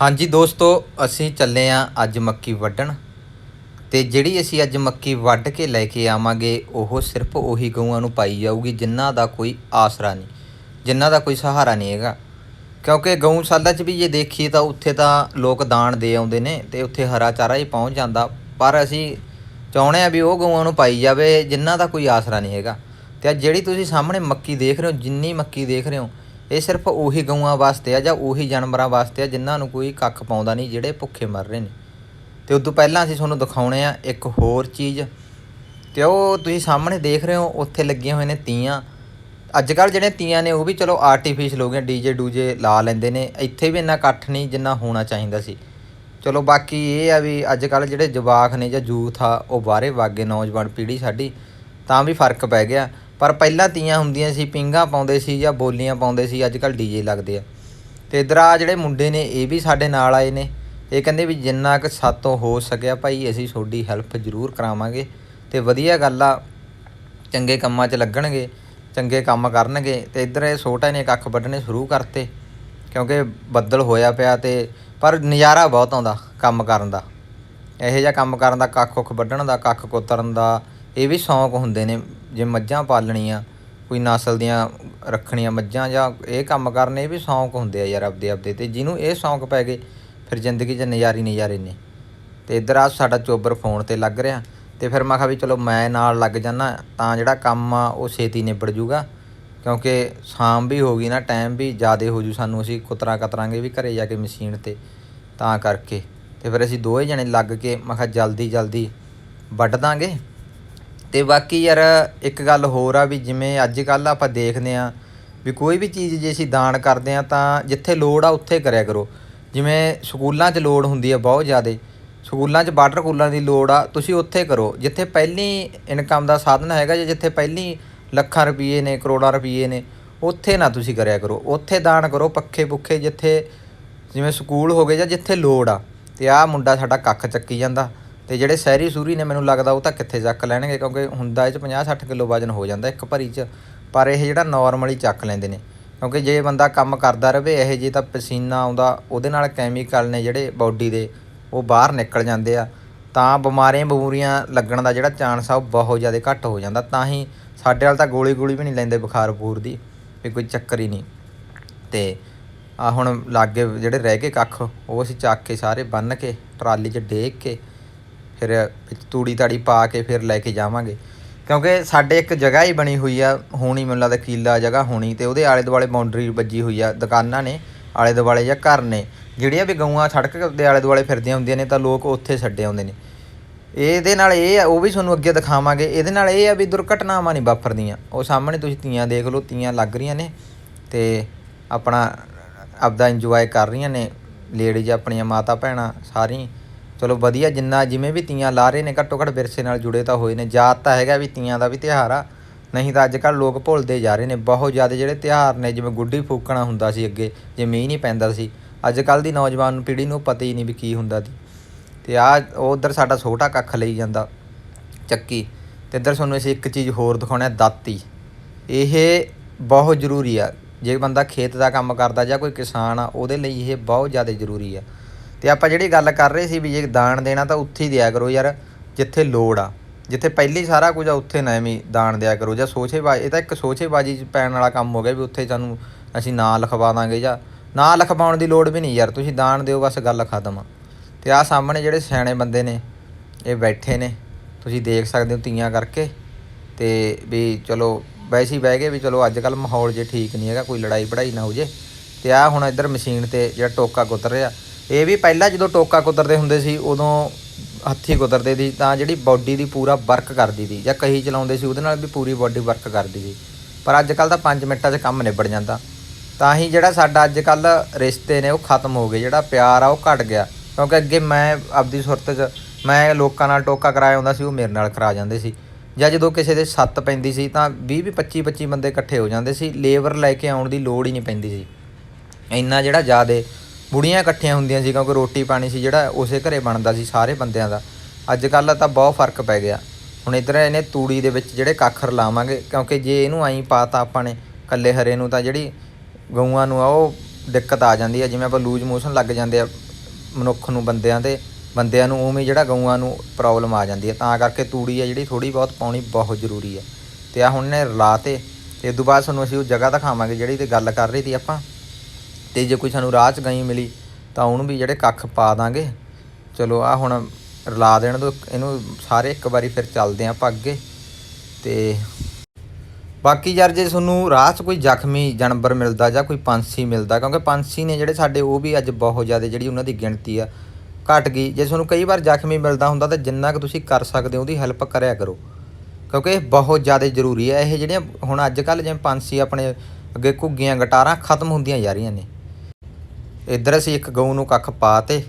ਹਾਂਜੀ ਦੋਸਤੋ, ਅਸੀਂ ਚੱਲੇ ਆਂ ਅੱਜ ਮੱਕੀ ਵੱਢਣ। ਤੇ ਜਿਹੜੀ ਅਸੀਂ ਅੱਜ ਮੱਕੀ ਵੱਢ ਕੇ ਲੈ ਕੇ ਆਵਾਂਗੇ, ਉਹ ਸਿਰਫ ਉਹੀ ਗਊਆਂ ਨੂੰ ਪਾਈ ਜਾਊਗੀ, ਜਿਨ੍ਹਾਂ ਦਾ ਕੋਈ ਆਸਰਾ ਨਹੀਂ, ਜਿਨ੍ਹਾਂ ਦਾ ਕੋਈ ਸਹਾਰਾ ਨਹੀਂ ਹੈਗਾ। ਕਿਉਂਕਿ ਗਊਸ਼ਾਲਾ 'ਚ ਵੀ ਜੇ ਦੇਖੀਏ ਤਾਂ ਉੱਥੇ ਤਾਂ ਲੋਕ ਦਾਣ ਦੇ ਆਉਂਦੇ ਨੇ ਤੇ ਉੱਥੇ ਹਰਾ ਚਾਰਾ ਹੀ ਪਹੁੰਚ ਜਾਂਦਾ। ਪਰ ਅਸੀਂ ਚਾਹੁੰਦੇ ਆ ਵੀ ਉਹ ਗਊਆਂ ਨੂੰ ਪਾਈ ਜਾਵੇ, ਜਿਨ੍ਹਾਂ ਦਾ ਕੋਈ ਆਸਰਾ ਨਹੀਂ ਹੈਗਾ। ਤੇ ਅੱਜ ਜਿਹੜੀ ਤੁਸੀਂ ਸਾਹਮਣੇ ਮੱਕੀ ਦੇਖ ਰਹੇ ਹੋ, ਜਿੰਨੀ ਮੱਕੀ ਦੇਖ ਰਹੇ ਹੋ ਇਹ ਸਿਰਫ ਉਹੀ ਗਊਆਂ ਵਾਸਤੇ ਆ ਜਾਂ ਉਹੀ ਜਾਨਵਰਾਂ ਵਾਸਤੇ ਆ ਜਿਨ੍ਹਾਂ ਨੂੰ ਕੋਈ ਕੱਖ ਪਾਉਂਦਾ ਨਹੀਂ, ਜਿਹੜੇ ਭੁੱਖੇ ਮਰ ਰਹੇ ਨੇ। ਤੇ ਉਦੋਂ ਪਹਿਲਾਂ ਅਸੀਂ ਤੁਹਾਨੂੰ ਦਿਖਾਉਣੇ ਆ ਇੱਕ ਹੋਰ ਚੀਜ਼। ਤੇ ਉਹ ਤੁਸੀਂ ਸਾਹਮਣੇ ਦੇਖ ਰਹੇ ਹੋ, ਉੱਥੇ ਲੱਗੀਆਂ ਹੋਏ ਨੇ ਤੀਆਂ। ਅੱਜ ਕੱਲ ਜਿਹੜੇ ਤੀਆਂ ਨੇ, ਉਹ ਵੀ ਚਲੋ ਆਰਟੀਫੀਸ਼ਲ ਹੋ ਗਏ ਡੀਜੇ ਡੂਜੇ ਲਾ ਲੈਂਦੇ ਨੇ। ਇੱਥੇ ਵੀ ਇੰਨਾ ਇਕੱਠ ਨਹੀਂ ਜਿੰਨਾ ਹੋਣਾ ਚਾਹੀਦਾ ਸੀ। ਚਲੋ ਬਾਕੀ ਇਹ ਆ ਵੀ ਅੱਜ ਕੱਲ ਜਿਹੜੇ ਜਵਾਕ ਨੇ ਜਾਂ ਯੂਥ ਆ, ਉਹ ਬਾਹਰੇ ਵਾਗੇ ਨੌਜਵਾਨ ਪੀੜ੍ਹੀ ਸਾਡੀ, ਤਾਂ ਵੀ ਫ਼ਰਕ ਪੈ ਗਿਆ। ਪਰ ਪਹਿਲਾਂ ਤੀਆਂ ਹੁੰਦੀਆਂ ਸੀ, ਪਿੰਗਾ ਪਾਉਂਦੇ ਸੀ ਜਾਂ ਬੋਲੀਆਂ ਪਾਉਂਦੇ ਸੀ ਅੱਜ ਕੱਲ ਡੀਜੇ ਲੱਗਦੇ ਆ। ਤੇ ਇਧਰ ਆ ਜਿਹੜੇ ਮੁੰਡੇ ਨੇ, ਇਹ ਵੀ ਸਾਡੇ ਨਾਲ ਆਏ ਨੇ। ਇਹ ਕਹਿੰਦੇ ਵੀ ਜਿੰਨਾ ਕੁ ਸਾਤੋਂ ਹੋ ਸਕਿਆ ਭਾਈ, ਅਸੀਂ ਤੁਹਾਡੀ ਹੈਲਪ ਜ਼ਰੂਰ ਕਰਾਵਾਂਗੇ ਤੇ ਵਧੀਆ ਗੱਲ ਆ, ਚੰਗੇ ਕੰਮਾਂ 'ਚ ਲੱਗਣਗੇ, ਚੰਗੇ ਕੰਮ ਕਰਨਗੇ। ਤੇ ਇੱਧਰ ਇਹ ਛੋਟਾ ਨੇ ਕੱਖ ਵੱਢਣੇ ਸ਼ੁਰੂ ਕਰਤੇ, ਕਿਉਂਕਿ ਬੱਦਲ ਹੋਇਆ ਪਿਆ ਤੇ ਪਰ ਨਜ਼ਾਰਾ ਬਹੁਤ ਆਉਂਦਾ ਕੰਮ ਕਰਨ ਦਾ। ਇਹੋ ਜਿਹਾ ਕੰਮ ਕਰਨ ਦਾ ਕੱਖ ਕੁੱਖ ਵੱਢਣ ਦਾ ਕੱਖ ਕੁਤਰਨ ਦਾ, ਇਹ ਵੀ ਸ਼ੌਂਕ ਹੁੰਦੇ ਨੇ। ਜੇ ਮੱਝਾਂ ਪਾਲਣੀਆਂ, ਕੋਈ ਨਸਲ ਦੀਆਂ ਰੱਖਣੀਆਂ ਮੱਝਾਂ ਜਾਂ ਇਹ ਕੰਮ ਕਰਨੇ ਵੀ ਸ਼ੌਂਕ ਹੁੰਦੇ ਆ ਯਾਰ ਆਪਦੇ ਆਪਦੇ ਤੇ, ਜਿਹਨੂੰ ਇਹ ਸ਼ੌਂਕ ਪੈ ਗਏ, ਫਿਰ ਜ਼ਿੰਦਗੀ 'ਚ ਨਜ਼ਾਰੇ ਨਜ਼ਾਰੇ ਨੇ। ਤੇ ਇੱਧਰ ਆ ਸਾਡਾ ਚੋਬਰ ਫੋਨ ਤੇ ਲੱਗ ਰਿਹਾ, ਤੇ ਫਿਰ ਮੈਂ ਕਿਹਾ ਵੀ ਚਲੋ ਮੈਂ ਨਾਲ ਲੱਗ ਜਾਣਾ ਤਾਂ ਜਿਹੜਾ ਕੰਮ ਆ ਉਹ ਛੇਤੀ ਨਿਬੜ ਜੂਗਾ, ਕਿਉਂਕਿ ਸ਼ਾਮ ਵੀ ਹੋ ਗਈ ਨਾ, ਟਾਈਮ ਵੀ ਜ਼ਿਆਦੇ ਹੋ ਜੂ ਸਾਨੂੰ, ਅਸੀਂ ਕੁਤਰਾ ਕਤਰਾਂਗੇ ਵੀ ਘਰੇ ਜਾ ਕੇ ਮਸ਼ੀਨ ਤੇ, ਤਾਂ ਕਰਕੇ। ਤੇ ਫਿਰ ਅਸੀਂ ਦੋਵੇਂ ਜਣੇ ਲੱਗ ਕੇ, ਮੈਂ ਕਿਹਾ ਜਲਦੀ ਜਲਦੀ ਵੱਢ ਦਾਂਗੇ। ਤੇ ਬਾਕੀ ਯਾਰ ਇੱਕ ਗੱਲ ਹੋਰ ਆ ਵੀ ਜਿਵੇਂ ਅੱਜ ਕੱਲ ਆਪਾਂ ਦੇਖਦੇ ਆ ਵੀ ਕੋਈ ਵੀ ਚੀਜ਼ ਜੇ ਅਸੀਂ ਦਾਨ ਕਰਦੇ ਆ ਤਾਂ ਜਿੱਥੇ ਲੋੜ ਆ ਉੱਥੇ ਕਰਿਆ ਕਰੋ। ਜਿਵੇਂ ਸਕੂਲਾਂ 'ਚ ਲੋੜ ਹੁੰਦੀ ਆ ਬਹੁਤ ਜ਼ਿਆਦਾ। ਸਕੂਲਾਂ 'ਚ ਵਾਟਰ ਕੂਲਰਾਂ ਦੀ ਲੋੜ ਆ, ਤੁਸੀਂ ਉੱਥੇ ਕਰੋ। ਜਿੱਥੇ ਪਹਿਲੀ ਇਨਕਮ ਦਾ ਸਾਧਨ ਹੈਗਾ ਜਾਂ ਜਿੱਥੇ ਪਹਿਲੀ ਲੱਖਾਂ ਰੁਪਏ ਨੇ, ਕਰੋੜਾਂ ਰੁਪਏ ਨੇ, ਉੱਥੇ ਨਾ ਤੁਸੀਂ ਕਰਿਆ ਕਰੋ। ਉੱਥੇ ਦਾਨ ਕਰੋ ਪੱਖੇ ਪੁੱਖੇ ਜਿੱਥੇ ਜਿਵੇਂ ਸਕੂਲ ਹੋ ਗਏ ਜਾਂ ਜਿੱਥੇ ਲੋੜ ਆ। ਤੇ ਆਹ ਮੁੰਡਾ ਸਾਡਾ ਕੱਖ ਚੱਕੀ ਜਾਂਦਾ। ਤੇ ਜਿਹੜੇ ਸ਼ਹਿਰੀ ਸੂਰੀ ਨੇ, ਮੈਨੂੰ ਲੱਗਦਾ ਉਹ ਤਾਂ ਕਿੱਥੇ ਚੱਕ ਲੈਣਗੇ, ਕਿਉਂਕਿ ਹੁੰਦਾ ਇਹ ਚ 50 60 ਕਿਲੋ ਵਜਨ ਹੋ ਜਾਂਦਾ ਇੱਕ ਭਰੀ ਚ। ਪਰ ਇਹ ਜਿਹੜਾ ਨਾਰਮਲੀ ਚੱਕ ਲੈਂਦੇ ਨੇ, ਕਿਉਂਕਿ ਜੇ ਬੰਦਾ ਕੰਮ ਕਰਦਾ ਰਵੇ, ਇਹ ਜੇ ਤਾਂ ਪਸੀਨਾ ਆਉਂਦਾ, ਉਹਦੇ ਨਾਲ ਕੈਮੀਕਲ ਨੇ ਜਿਹੜੇ ਬਾਡੀ ਦੇ, ਉਹ ਬਾਹਰ ਨਿਕਲ ਜਾਂਦੇ ਆ। ਤਾਂ ਬਿਮਾਰੀਆਂ ਬਮੂਰੀਆਂ ਲੱਗਣ ਦਾ ਜਿਹੜਾ ਚਾਂਸ ਆ, ਉਹ ਬਹੁਤ ਜ਼ਿਆਦਾ ਘੱਟ ਹੋ ਜਾਂਦਾ। ਤਾਂ ਹੀ ਸਾਡੇ ਵਾਲ ਤਾਂ ਗੋਲੀ ਗੋਲੀ ਵੀ ਨਹੀਂ ਲੈਂਦੇ ਬੁਖਾਰ ਬੂਰ ਦੀ, ਵੀ ਕੋਈ ਚੱਕਰ ਹੀ ਨਹੀਂ। ਤੇ ਆ ਹੁਣ ਲਾਗੇ ਜਿਹੜੇ ਰਹਿ ਗਏ ਕੱਖ, ਉਹ ਅਸੀਂ ਚੱਕ ਕੇ ਸਾਰੇ ਬੰਨ ਕੇ, ਟਰਾਲੀ 'ਚ ਡੇਕ ਕੇ ਫਿਰ ਵਿੱਚ ਤੂੜੀ ਤਾੜੀ ਪਾ ਕੇ ਫਿਰ ਲੈ ਕੇ ਜਾਵਾਂਗੇ। ਕਿਉਂਕਿ ਸਾਡੇ ਇੱਕ ਜਗ੍ਹਾ ਹੀ ਬਣੀ ਹੋਈ ਆ, ਹੋਣੀ ਮੈਨੂੰ ਲੱਗਦਾ ਕੀਲਾ ਜਗ੍ਹਾ ਹੋਣੀ ਤੇ ਉਹਦੇ ਆਲੇ ਦੁਆਲੇ ਬਾਉਂਡਰੀ ਵੱਜੀ ਹੋਈ ਆ, ਦੁਕਾਨਾਂ ਨੇ ਆਲੇ ਦੁਆਲੇ ਜਾਂ ਘਰ ਨੇ। ਜਿਹੜੀਆਂ ਵੀ ਗਊਆਂ ਸੜਕ ਦੇ ਆਲੇ ਦੁਆਲੇ ਫਿਰਦੀਆਂ ਹੁੰਦੀਆਂ ਨੇ ਤਾਂ ਲੋਕ ਉੱਥੇ ਛੱਡੇ ਆਉਂਦੇ ਨੇ। ਇਹਦੇ ਨਾਲ ਇਹ ਆ, ਉਹ ਵੀ ਤੁਹਾਨੂੰ ਅੱਗੇ ਦਿਖਾਵਾਂਗੇ। ਇਹਦੇ ਨਾਲ ਇਹ ਆ ਵੀ ਦੁਰਘਟਨਾਵਾਂ ਨਹੀਂ ਵਾਪਰਦੀਆਂ। ਉਹ ਸਾਹਮਣੇ ਤੁਸੀਂ ਤੀਆਂ ਦੇਖ ਲਓ, ਤੀਆਂ ਲੱਗ ਰਹੀਆਂ ਨੇ ਤੇ ਆਪਣਾ ਆਪਦਾ ਇੰਜੋਏ ਕਰ ਰਹੀਆਂ ਨੇ। ਲੇਡੀਜ਼ ਆਪਣੀਆਂ ਮਾਤਾ ਭੈਣਾਂ ਸਾਰੀ ਚਲੋ ਵਧੀਆ, ਜਿੰਨਾ ਜਿਵੇਂ ਵੀ ਤੀਆਂ ਲਾ ਰਹੇ ਨੇ ਘੱਟੋ ਘੱਟ ਵਿਰਸੇ ਨਾਲ ਜੁੜੇ ਤਾਂ ਹੋਏ ਨੇ। ਯਾਦ ਤਾਂ ਹੈਗਾ ਵੀ ਤੀਆਂ ਦਾ ਵੀ ਤਿਉਹਾਰ ਆ। ਨਹੀਂ ਤਾਂ ਅੱਜ ਕੱਲ ਲੋਕ ਭੁੱਲਦੇ ਜਾ ਰਹੇ ਨੇ। ਬਹੁਤ ਜ਼ਿਆਦਾ ਜਿਹੜੇ ਤਿਉਹਾਰ ਨੇ, ਜਿਵੇਂ ਗੁੱਡੀ ਫੂਕਣਾ ਹੁੰਦਾ ਸੀ ਅੱਗੇ, ਜੇ ਮੀਂਹ ਨਹੀਂ ਪੈਂਦਾ ਸੀ। ਅੱਜ ਕੱਲ ਦੀ ਨੌਜਵਾਨ ਪੀੜ੍ਹੀ ਨੂੰ ਪਤਾ ਹੀ ਨਹੀਂ ਵੀ ਕੀ ਹੁੰਦਾ ਸੀ। ਤੇ ਆ ਉਧਰ ਸਾਡਾ ਛੋਟਾ ਕੱਖ ਲਈ ਜਾਂਦਾ, ਚੱਕੀ। ਤੇ ਇੱਧਰ ਤੁਹਾਨੂੰ ਅਸੀਂ ਇੱਕ ਚੀਜ਼ ਹੋਰ ਦਿਖਾਉਣਾ ਹੈ ਦਾਤੀ। ਇਹ ਬਹੁਤ ਜ਼ਰੂਰੀ ਆ। ਜੇ ਬੰਦਾ ਖੇਤ ਦਾ ਕੰਮ ਕਰਦਾ ਜਾਂ ਕੋਈ ਕਿਸਾਨ ਆ, ਉਹਦੇ ਲਈ ਇਹ ਬਹੁਤ ਜ਼ਿਆਦਾ ਜ਼ਰੂਰੀ ਆ। ਤੇ ਆਪਾਂ ਜਿਹੜੀ ਗੱਲ ਕਰ ਰਹੇ ਸੀ ਵੀ ਜੇ ਦਾਨ ਦੇਣਾ ਤਾਂ ਉੱਥੇ ਹੀ ਦਿਆ ਕਰੋ ਯਾਰ, ਜਿੱਥੇ ਲੋੜ ਆ। ਜਿੱਥੇ ਪਹਿਲੀ ਸਾਰਾ ਕੁਝ ਆ, ਉੱਥੇ ਨਾ ਐਵੇਂ ਦਾਨ ਦਿਆ ਕਰੋ। ਜਾਂ ਸੋਚੇਬਾਜ਼ੀ ਇਹ ਤਾਂ ਇੱਕ ਸੋਚੇਬਾਜ਼ੀ ਚ ਪੈਣ ਵਾਲਾ ਕੰਮ ਹੋ ਗਿਆ ਵੀ ਉੱਥੇ ਸਾਨੂੰ, ਅਸੀਂ ਨਾਂ ਲਿਖਵਾ ਦਾਂਗੇ ਜਾਂ ਨਾਂ ਲਿਖਵਾਉਣ ਦੀ ਲੋੜ ਵੀ ਨਹੀਂ ਯਾਰ, ਤੁਸੀਂ ਦਾਨ ਦਿਓ, ਬਸ ਗੱਲ ਖਤਮ ਆ। ਤੇ ਆ ਸਾਹਮਣੇ ਜਿਹੜੇ ਸਿਆਣੇ ਬੰਦੇ ਨੇ, ਇਹ ਬੈਠੇ ਨੇ, ਤੁਸੀਂ ਦੇਖ ਸਕਦੇ ਹੋ ਤੀਆਂ ਕਰਕੇ। ਤੇ ਵੀ ਚਲੋ, ਵੈਸੇ ਹੀ ਬਹਿ ਗਏ ਵੀ ਚਲੋ ਅੱਜ ਕੱਲ ਮਾਹੌਲ ਜੇ ਠੀਕ ਨਹੀਂ ਹੈਗਾ, ਕੋਈ ਲੜਾਈ ਪੜਾਈ ਨਾ ਹੋ ਜੇ। ਤੇ ਆ ਹੁਣ ਇੱਧਰ ਮਸ਼ੀਨ ਤੇ ਜਿਹੜਾ ਟੋਕਾ ਕੁਤਰ ਰਿਹਾ ਇਹ ਵੀ ਪਹਿਲਾਂ ਜਦੋਂ ਟੋਕਾ ਕੁਦਰਦੇ ਹੁੰਦੇ ਸੀ, ਉਦੋਂ ਹੱਥੀ ਕੁਦਰਦੇ ਸੀ, ਤਾਂ ਜਿਹੜੀ ਬਾਡੀ ਦੀ ਪੂਰਾ ਵਰਕ ਕਰਦੀ ਸੀ, ਜਾਂ ਕਹੀ ਚਲਾਉਂਦੇ ਸੀ, ਉਹਦੇ ਨਾਲ ਵੀ ਪੂਰੀ ਬਾਡੀ ਵਰਕ ਕਰਦੀ ਸੀ। ਪਰ ਅੱਜ ਕੱਲ ਤਾਂ 5 ਮਿੰਟਾਂ 'ਚ ਕੰਮ ਨਿਬੜ ਜਾਂਦਾ। ਤਾਂ ਹੀ ਜਿਹੜਾ ਸਾਡਾ ਅੱਜ ਕੱਲ ਰਿਸ਼ਤੇ ਨੇ, ਉਹ ਖਤਮ ਹੋ ਗਏ। ਜਿਹੜਾ ਪਿਆਰ ਆ, ਉਹ ਘਟ ਗਿਆ। ਕਿਉਂਕਿ ਅੱਗੇ ਮੈਂ ਆਪਦੀ ਸੁਰਤ 'ਚ, ਮੈਂ ਲੋਕਾਂ ਨਾਲ ਟੋਕਾ ਕਰਾਇਆ ਹੁੰਦਾ ਸੀ, ਉਹ ਮੇਰੇ ਨਾਲ ਕਰਾ ਜਾਂਦੇ ਸੀ। ਜਾਂ ਜਦੋਂ ਕਿਸੇ ਦੇ ਸੱਤ ਪੈਂਦੀ ਸੀ, ਤਾਂ 20 20 25 25 ਬੰਦੇ ਇਕੱਠੇ ਹੋ ਜਾਂਦੇ ਸੀ। ਲੇਬਰ ਲੈ ਕੇ ਆਉਣ ਦੀ ਲੋੜ ਹੀ ਨਹੀਂ ਪੈਂਦੀ ਸੀ। ਇੰਨਾ ਜਿਹੜਾ ਜ਼ਿਆਦੇ ਬੁੜੀਆਂ ਇਕੱਠੀਆਂ ਹੁੰਦੀਆਂ ਸੀ ਕਿਉਂਕਿ ਰੋਟੀ ਪਾਣੀ ਸੀ ਜਿਹੜਾ ਉਸੇ ਘਰੇ ਬਣਦਾ ਸੀ ਸਾਰੇ ਬੰਦਿਆਂ ਦਾ। ਅੱਜ ਕੱਲ੍ਹ ਤਾਂ ਬਹੁਤ ਫ਼ਰਕ ਪੈ ਗਿਆ। ਹੁਣ ਇਧਰ ਇਹਨੇ ਤੂੜੀ ਦੇ ਵਿੱਚ ਜਿਹੜੇ ਕੱਖਰ ਲਾਵਾਂਗੇ, ਕਿਉਂਕਿ ਜੇ ਇਹਨੂੰ ਆਈ ਪਾਤਾ ਆਪਾਂ ਨੇ ਕੱਲੇ ਹਰੇ ਨੂੰ ਤਾਂ ਜਿਹੜੀ ਗਊਆਂ ਨੂੰ ਆ, ਉਹ ਦਿੱਕਤ ਆ ਜਾਂਦੀ ਹੈ ਜਿਵੇਂ ਆਪਾਂ ਲੂਜ ਮੋਸ਼ਨ ਲੱਗ ਜਾਂਦੇ ਆ ਮਨੁੱਖ ਨੂੰ ਬੰਦਿਆਂ ਦੇ, ਬੰਦਿਆਂ ਨੂੰ ਉਵੇਂ ਜਿਹੜਾ ਗਊਆਂ ਨੂੰ ਪ੍ਰੋਬਲਮ ਆ ਜਾਂਦੀ ਹੈ ਤਾਂ ਕਰਕੇ ਤੂੜੀ ਆ ਜਿਹੜੀ ਥੋੜੀ ਬਹੁਤ ਪਾਉਣੀ ਬਹੁਤ ਜ਼ਰੂਰੀ ਹੈ ਤੇ ਆ ਹੁਣ ਨੇ ਰਲਾ ਤੇ ਤੇ ਤੋਂ ਬਾਅਦ ਤੁਹਾਨੂੰ ਅਸੀਂ ਉਹ ਜਗ੍ਹਾ ਦਿਖਾਵਾਂਗੇ ਜਿਹੜੀ ਤੇ ਗੱਲ ਕਰ ਰਹੀ ਸੀ ਆਪਾਂ। ਤੇ ਜੇ ਕੋਈ ਸਾਨੂੰ ਰਾਹ 'ਚ ਗਈ ਮਿਲੀ ਤਾਂ ਉਹਨੂੰ ਵੀ ਜਿਹੜੇ ਕੱਖ ਪਾ ਦਾਂਗੇ। ਚਲੋ ਆ ਹੁਣ ਰਲਾ ਦੇਣ ਦੋ, ਇਹਨੂੰ ਸਾਰੇ ਇੱਕ ਵਾਰੀ ਫਿਰ ਚੱਲਦੇ ਆਂ ਆਪਾਂ ਅੱਗੇ। ਤੇ ਬਾਕੀ ਯਾਰ ਜੇ ਤੁਹਾਨੂੰ ਰਾਹ 'ਚ ਕੋਈ ਜ਼ਖਮੀ ਜਾਨਵਰ ਮਿਲਦਾ ਜਾਂ ਕੋਈ ਪੰਛੀ ਮਿਲਦਾ, ਕਿਉਂਕਿ ਪੰਛੀ ਨੇ ਜਿਹੜੇ ਸਾਡੇ ਉਹ ਵੀ ਅੱਜ ਬਹੁਤ ਜ਼ਿਆਦਾ ਜਿਹੜੀ ਉਹਨਾਂ ਦੀ ਗਿਣਤੀ ਆ ਘਟ ਗਈ। ਜੇ ਤੁਹਾਨੂੰ ਕਈ ਵਾਰ ਜ਼ਖਮੀ ਮਿਲਦਾ ਹੁੰਦਾ ਤਾਂ ਜਿੰਨਾ ਕੁ ਤੁਸੀਂ ਕਰ ਸਕਦੇ ਹੋ, ਉਹਦੀ ਹੈਲਪ ਕਰਿਆ ਕਰੋ। ਕਿਉਂਕਿ ਇਹ ਬਹੁਤ ਜ਼ਿਆਦਾ ਜ਼ਰੂਰੀ ਹੈ ਇਹ ਜਿਹੜੀਆਂ ਹੁਣ ਅੱਜ ਕੱਲ ਜਿਵੇਂ ਪੰਛੀ ਆਪਣੇ ਅੱਗੇ ਘੁੱਗੀਆਂ, ਗਟਾਰਾਂ ਖਤਮ ਹੁੰਦੀਆਂ ਜਾ ਰਹੀਆਂ ਨੇ। ਇੱਧਰ ਅਸੀਂ ਇੱਕ ਗਊ ਨੂੰ ਕੱਖ ਪਾਤੇ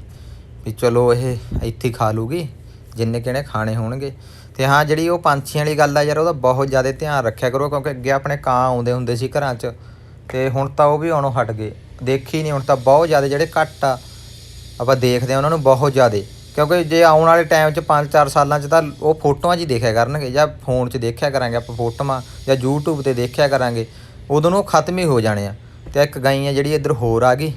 ਵੀ ਚਲੋ ਇਹ ਇੱਥੇ ਹੀ ਖਾ ਲੂਗੀ, ਜਿੰਨੇ ਕਿਹਨੇ ਖਾਣੇ ਹੋਣਗੇ। ਤੇ ਹਾਂ, ਜਿਹੜੀ ਉਹ ਪੰਛੀਆਂ ਵਾਲੀ ਗੱਲ ਆ ਯਾਰ, ਉਹਦਾ ਬਹੁਤ ਜ਼ਿਆਦਾ ਧਿਆਨ ਰੱਖਿਆ ਕਰੋ, ਕਿਉਂਕਿ ਅੱਗੇ ਆਪਣੇ ਕਾਂ ਆਉਂਦੇ ਹੁੰਦੇ ਸੀ ਘਰਾਂ 'ਚ, ਤੇ ਹੁਣ ਤਾਂ ਉਹ ਵੀ ਆਉਣੋਂ ਹਟ ਗਏ। ਦੇਖੀ ਨਹੀਂ, ਹੁਣ ਤਾਂ ਬਹੁਤ ਜ਼ਿਆਦਾ ਜਿਹੜੇ ਘੱਟ ਆ, ਆਪਾਂ ਦੇਖਦੇ ਆ ਉਹਨਾਂ ਨੂੰ ਬਹੁਤ ਜ਼ਿਆਦਾ। ਕਿਉਂਕਿ ਜੇ ਆਉਣ ਵਾਲੇ ਟਾਈਮ 'ਚ 5-4 ਸਾਲਾਂ 'ਚ ਤਾਂ ਉਹ ਫੋਟੋਆਂ 'ਚ ਹੀ ਦੇਖਿਆ ਕਰਨਗੇ, ਜਾਂ ਫੋਨ 'ਚ ਦੇਖਿਆ ਕਰਾਂਗੇ ਆਪਾਂ ਫੋਟੋਆਂ, ਜਾਂ YouTube ਤੇ ਦੇਖਿਆ ਕਰਾਂਗੇ, ਉਦੋਂ ਨੂੰ ਉਹ ਖਤਮ ਹੀ ਹੋ ਜਾਣੇ ਆ। ਤੇ ਇੱਕ ਗਾਈ ਆ ਜਿਹੜੀ ਇੱਧਰ ਹੋਰ ਆ ਗਈ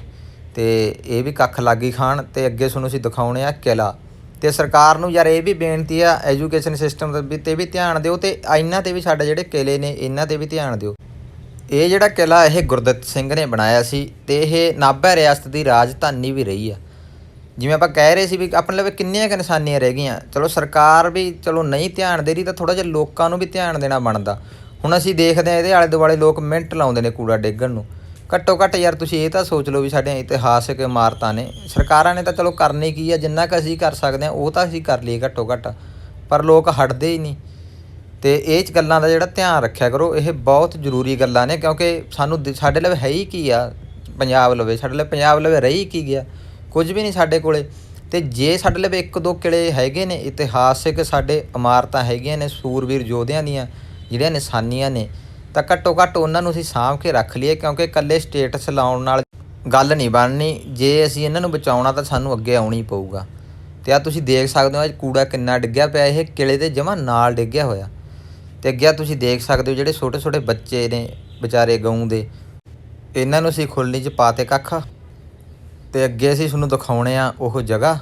ਤੇ ਇਹ ਵੀ ਕੱਖ ਲੱਗੀ ਖਾਣ ਤੇ ਅੱਗੇ ਤੁਹਾਨੂੰ ਅਸੀਂ ਦਿਖਾਉਣੇ ਆ ਕਿਲਾ। ਤੇ ਸਰਕਾਰ ਨੂੰ ਯਾਰ ਇਹ ਵੀ ਬੇਨਤੀ ਆ ਐਜੂਕੇਸ਼ਨ ਸਿਸਟਮ ਤੇ ਵੀ ਧਿਆਨ ਦਿਓ ਤੇ ਇਹਨਾਂ ਤੇ ਵੀ ਸਾਡੇ ਜਿਹੜੇ ਕਿਲੇ ਨੇ ਇਹਨਾਂ ਤੇ ਵੀ ਧਿਆਨ ਦਿਓ। ਇਹ ਜਿਹੜਾ ਕਿਲਾ ਇਹ ਗੁਰਦਿੱਤ ਸਿੰਘ ਨੇ ਬਣਾਇਆ ਸੀ ਤੇ ਇਹ ਨਾਭਾ ਰਿਆਸਤ ਦੀ ਰਾਜਧਾਨੀ ਵੀ ਰਹੀ ਆ। ਜਿਵੇਂ ਆਪਾਂ ਕਹਿ ਰਹੇ ਸੀ ਵੀ ਆਪਣੇ ਲਵੇ ਕਿੰਨੀਆਂ ਕੁ ਨਿਸ਼ਾਨੀਆਂ ਰਹਿ ਗਈਆਂ, ਚਲੋ ਸਰਕਾਰ ਵੀ ਚਲੋ ਨਹੀਂ ਧਿਆਨ ਦੇ ਰਹੀ ਤਾਂ ਥੋੜਾ ਜਿਹਾ ਲੋਕਾਂ ਨੂੰ ਵੀ ਧਿਆਨ ਦੇਣਾ ਬਣਦਾ। ਹੁਣ ਅਸੀਂ ਦੇਖਦੇ ਆ ਇਹਦੇ ਆਲੇ ਦੁਆਲੇ ਲੋਕ ਮਿੰਟ ਲਾਉਂਦੇ ਨੇ ਕੂੜਾ ਡੇਗਣ ਨੂੰ। ਘੱਟੋ ਘੱਟ ਯਾਰ ਤੁਸੀਂ ਇਹ ਤਾਂ ਸੋਚ ਲਓ ਵੀ ਸਾਡੇ ਇਤਿਹਾਸਕ ਇਮਾਰਤਾਂ ਨੇ। ਸਰਕਾਰਾਂ ਨੇ ਤਾਂ ਚਲੋ ਕਰਨੀ ਕੀ ਆ, ਜਿੰਨਾ ਕੁ ਅਸੀਂ ਕਰ ਸਕਦੇ ਆ, ਉਹ ਤਾਂ ਅਸੀਂ ਕਰ ਲਈਏ ਘੱਟੋ ਘੱਟ। ਪਰ ਲੋਕ ਹਟਦੇ ਹੀ ਨਹੀਂ। ਤੇ ਇਹ ਚ ਗੱਲਾਂ ਦਾ ਜਿਹੜਾ ਧਿਆਨ ਰੱਖਿਆ ਕਰੋ, ਇਹ ਬਹੁਤ ਜ਼ਰੂਰੀ ਗੱਲਾਂ ਨੇ, ਕਿਉਂਕਿ ਸਾਨੂੰ ਸਾਡੇ ਲਵੇ ਹੈ ਹੀ ਕੀ ਆ, ਪੰਜਾਬ ਲਵੇ, ਸਾਡੇ ਲਈ ਪੰਜਾਬ ਲਵੇ ਰਹੀ ਕੀ ਗਿਆ, ਕੁਝ ਵੀ ਨਹੀਂ ਸਾਡੇ ਕੋਲੇ। ਤੇ ਜੇ ਸਾਡੇ ਲਵੇ ਇੱਕ ਦੋ ਕਿਲੇ ਹੈਗੇ ਨੇ, ਇਤਿਹਾਸਿਕ ਸਾਡੇ ਇਮਾਰਤਾਂ ਹੈਗੀਆਂ ਨੇ ਸੂਰਵੀਰ ਯੋਧਿਆਂ ਦੀਆਂ, ਜਿਹੜੀਆਂ ਨਿਸ਼ਾਨੀਆਂ ਨੇ ਤਾਂ ਘੱਟੋ ਘੱਟ ਉਹਨਾਂ ਨੂੰ ਅਸੀਂ ਸਾਂਭ ਕੇ ਰੱਖ ਲਈਏ, ਕਿਉਂਕਿ ਇਕੱਲੇ ਸਟੇਟਸ ਲਾਉਣ ਨਾਲ ਗੱਲ ਨਹੀਂ ਬਣਨੀ। ਜੇ ਅਸੀਂ ਇਹਨਾਂ ਨੂੰ ਬਚਾਉਣਾ ਤਾਂ ਸਾਨੂੰ ਅੱਗੇ ਆਉਣੀ ਪਊਗਾ। ਤੇ ਆ ਤੁਸੀਂ ਦੇਖ ਸਕਦੇ ਹੋ ਅੱਜ ਕੂੜਾ ਕਿੰਨਾ ਡਿੱਗਿਆ ਪਿਆ, ਇਹ ਕਿਲੇ ਦੇ ਜਮਾ ਨਾਲ ਡਿੱਗਿਆ ਹੋਇਆ। ਤੇ ਅੱਗੇ ਤੁਸੀਂ ਦੇਖ ਸਕਦੇ ਹੋ, ਜਿਹੜੇ ਛੋਟੇ ਛੋਟੇ ਬੱਚੇ ਨੇ ਵਿਚਾਰੇ ਗਊ ਦੇ, ਇਹਨਾਂ ਨੂੰ ਅਸੀਂ ਖੁੱਲਣੀ ਚ ਪਾਤੇ ਕੱਖ। ਤੇ ਅੱਗੇ ਅਸੀਂ ਤੁਹਾਨੂੰ ਦਿਖਾਉਣੇ ਆ ਉਹ ਜਗ੍ਹਾ,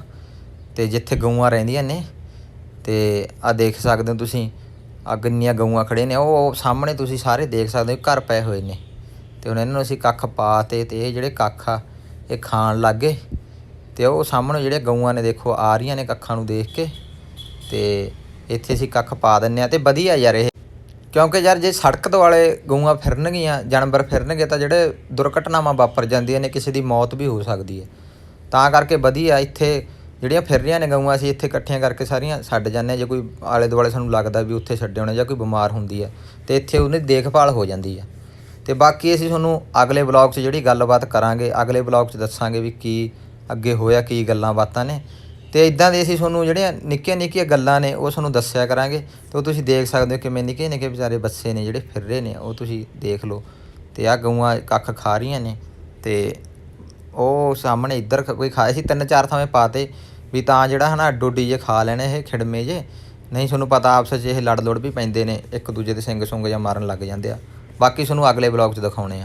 ਤੇ ਜਿੱਥੇ ਗਊਆਂ ਰਹਿੰਦੀਆਂ ਨੇ। ਤੇ ਆ ਦੇਖ ਸਕਦੇ ਹੋ ਤੁਸੀਂ ਆ ਗੰਨੀਆਂ ਗਊਆਂ ਖੜੇ ਨੇ, ਉਹ ਉਹ ਸਾਹਮਣੇ ਤੁਸੀਂ ਸਾਰੇ ਦੇਖ ਸਕਦੇ ਹੋ, ਘਰ ਪਏ ਹੋਏ ਨੇ। ਤੇ ਹੁਣ ਇਹਨਾਂ ਨੂੰ ਅਸੀਂ ਕੱਖ ਪਾਤੇ ਤੇ ਇਹ ਜਿਹੜੇ ਕੱਖ ਆ, ਇਹ ਖਾਣ ਲੱਗੇ ਤੇ ਉਹ ਸਾਹਮਣੇ ਜਿਹੜੇ ਗਊਆਂ ਨੇ, ਦੇਖੋ, ਆ ਰਹੀਆਂ ਨੇ ਕੱਖਾਂ ਨੂੰ ਦੇਖ ਕੇ। ਤੇ ਇੱਥੇ ਅਸੀਂ ਕੱਖ ਪਾ ਦਿੰਨੇ ਆ ਤੇ ਵਧੀਆ ਯਾਰ ਇਹ। ਕਿਉਂਕਿ ਯਾਰ ਜੇ ਸੜਕ ਦੁਆਲੇ ਗਊਆਂ ਫਿਰਨਗੀਆਂ, ਜਾਨਵਰ ਫਿਰਨਗੇ, ਤਾਂ ਜਿਹੜੇ ਦੁਰਘਟਨਾਵਾਂ ਵਾਪਰ ਜਾਂਦੀਆਂ ਨੇ, ਕਿਸੇ ਦੀ ਮੌਤ ਵੀ ਹੋ ਸਕਦੀ ਹੈ। ਤਾਂ ਕਰਕੇ ਵਧੀਆ ਇੱਥੇ ਜਿਹੜੀਆਂ ਫਿਰ ਰਹੀਆਂ ਨੇ ਗਊਆਂ, ਅਸੀਂ ਇੱਥੇ ਇਕੱਠੀਆਂ ਕਰਕੇ ਸਾਰੀਆਂ ਛੱਡ ਜਾਂਦੇ ਹਾਂ। ਜੇ ਕੋਈ ਆਲੇ ਦੁਆਲੇ ਸਾਨੂੰ ਲੱਗਦਾ ਵੀ ਉੱਥੇ ਛੱਡੇ ਹੋਣੇ ਜਾਂ ਕੋਈ ਬਿਮਾਰ ਹੁੰਦੀ ਹੈ, ਤੇ ਇੱਥੇ ਉਹਦੀ ਦੇਖਭਾਲ ਹੋ ਜਾਂਦੀ ਹੈ। ਤੇ ਬਾਕੀ ਅਸੀਂ ਤੁਹਾਨੂੰ ਅਗਲੇ ਵਲੌਗ 'ਚ ਜਿਹੜੀ ਗੱਲਬਾਤ ਕਰਾਂਗੇ, ਅਗਲੇ ਵਲੌਗ 'ਚ ਦੱਸਾਂਗੇ ਵੀ ਕੀ ਅੱਗੇ ਹੋਇਆ, ਕੀ ਗੱਲਾਂ ਬਾਤਾਂ ਨੇ। ਤੇ ਇਦਾਂ ਦੇ ਅਸੀਂ ਤੁਹਾਨੂੰ ਜਿਹੜੀਆਂ ਨਿੱਕੀਆਂ ਨਿੱਕੀਆਂ ਗੱਲਾਂ ਨੇ, ਉਹ ਤੁਹਾਨੂੰ ਦੱਸਿਆ ਕਰਾਂਗੇ। ਤੇ ਉਹ ਤੁਸੀਂ ਦੇਖ ਸਕਦੇ ਹੋ ਕਿਵੇਂ ਨਿੱਕੇ ਨਿੱਕੇ ਵਿਚਾਰੇ ਬੱਸੇ ਨੇ, ਜਿਹੜੇ ਫਿਰ ਰਹੇ ਨੇ, ਉਹ ਤੁਸੀਂ ਦੇਖ ਲਓ। ਤੇ ਆ ਗਊਆਂ ਕੱਖ ਖਾ ਰਹੀਆਂ ਨੇ, ਤੇ ਉਹ ਸਾਹਮਣੇ ਇੱਧਰ ਕੋਈ ਖਾਏ ਸੀ ਤਿੰਨ ਚਾਰ ਥਾਵੇਂ ਪਾਤੇ ਵੀ ਤਾਂ ਜਿਹੜਾ ਹਨਾ ਅੱਡੋ ਡੀ ਜੇ ਖਾ ਲੈਣੇ ਇਹ ਖਿੜਮੇ ਜੇ, ਨਹੀਂ ਤੁਹਾਨੂੰ ਪਤਾ ਆਪਸ 'ਚ ਇਹ ਲੜ ਲੜ ਵੀ ਪੈਂਦੇ ਨੇ, ਇੱਕ ਦੂਜੇ ਦੇ ਸਿੰਗ ਸੁੰਗ ਜਾਂ ਮਾਰਨ ਲੱਗ ਜਾਂਦੇ ਆ। ਬਾਕੀ ਤੁਹਾਨੂੰ ਅਗਲੇ ਵਲੌਗ 'ਚ ਦਿਖਾਉਣੇ ਆ।